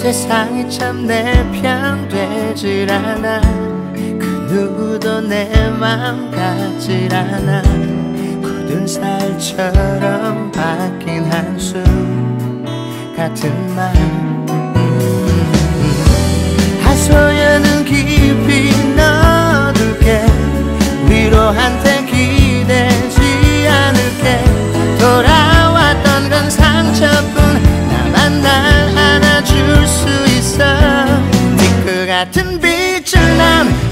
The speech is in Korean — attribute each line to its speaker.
Speaker 1: 세상이 참 내 편 되질 않아. 그 누구도 내 맘 같질 않아. 굳은 살처럼 바뀐 한숨 같은 말 하소연은 깊이 넣어둘게. 위로한 같은 빛을 난